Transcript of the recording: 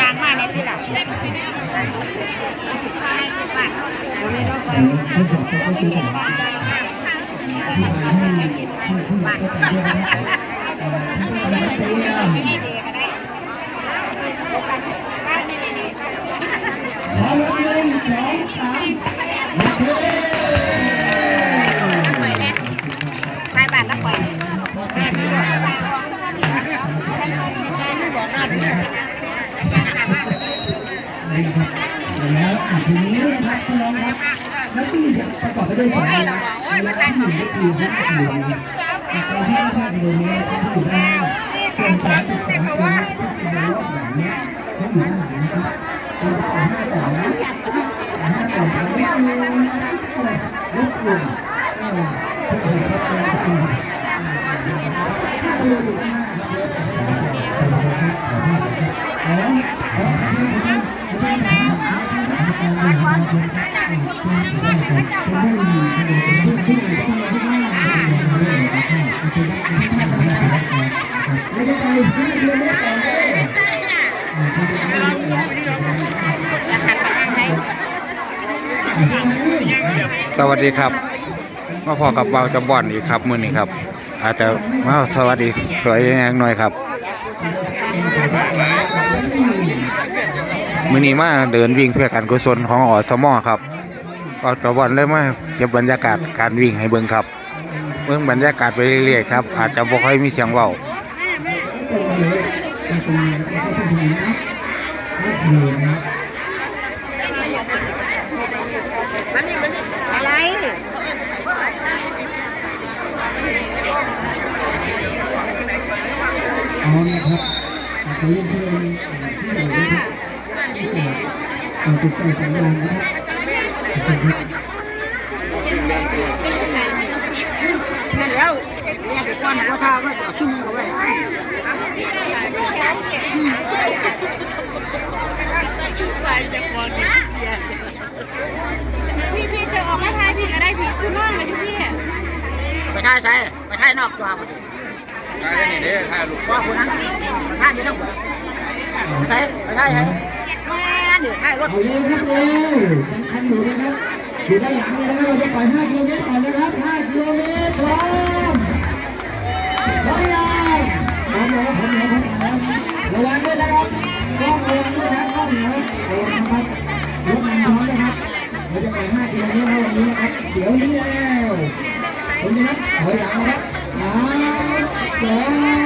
นางมากในที่หลังทดสอบก็คือผมอธิบายให้ให้ผู้เข้าใจด้วยนะครับเอาเตรียมไม่ดีก็ได้พร้อมแล้วหนึ่งสองสามโอเค แล้วอะทีนี้นะครับพี่น้องครับหน้าที่จะประกอบไปด้วยสองอย่างหนึ่งก็คือห้ากิโลเมตรแต่การที่ห้ากิโลเมตรที่อยู่ด้านหน้าส่วนสามสิบสองกิโลเมตรที่อยู่รอบหลังเนี้ยเขาอยู่ด้านหลังนะครับเราจะเอาห้าก่อนนะเอาห้าก่อนทำไม่ถูกรบกวนเออทุกคนครับเชิญครับห้ากิโลอยู่ด้านหน้าครับไม่ได้ไปห้ากิโลเมตรก่อนเลยราคาประมาณไหน สวัสดีครับมาพอกับเบาจำบ่อนอีกครับมือนี้ครับ อาจจะมาสวัสดีสวยอย่างหน่อยครับ มื้อนี้มาเดินวิ่งเพื่อการกุศลของอสมครับเบาจำบอนเลยมาเก็บบรรยากาศการวิ่งให้เบิ่งครับเบิ่งบรรยากาศไปเรื่อยๆครับอาจจะบ่ค่อยมีเสียงเว้ามันนี่มันนี่อะไรเอาละครับขอเรียนเชิญที่ไหนนะครับ ที่ไหนติดต่อสัญญาณนะครับแล้วเนี่ยกก้อนราคาก็ชุ่มเขาไว้พี่พี่จะออกมาทายพี่ก็ได้พี่คือน้องกับพี่ไปทายใช่ไปทายนอกตัวพอดีถ่ายนี่เด้ถ่ายลูกว่าคนนั้นไปทายไม่ต้องไปใช่ไปทายใช่ แม่เดี๋ยวทายรถเอาเร็วครับเร็วยังทันอยู่นะครับอยู่ด้านหลังเลยนะครับเราจะปล่อย5กิโลเมตรก่อนนะครับ5กิโลเมตรพร้อมพร้อมยังพร้อมแล้วพร้อมแล้วพร้อมแล้วระวังด้วยนะครับกล้องระวังด้วยนะครับกล้องเหนือระวังนะครับรถมันร้อนนะครับเราจะปล่อย5กิโลเมตรวันนี้นะครับเดี๋ยวนี้แล้วผมนะครับถอยหลังนะครับ